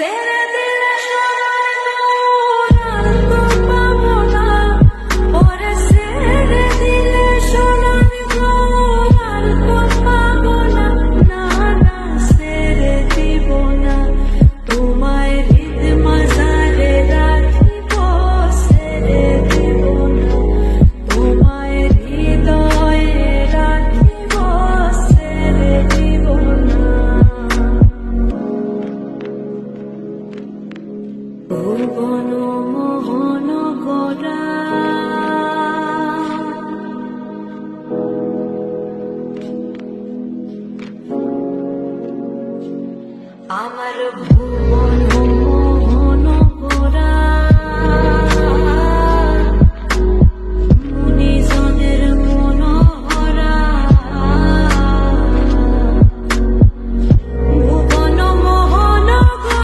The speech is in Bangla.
ছেড়ে ভুবন মোহন গোরা আমার ভুবন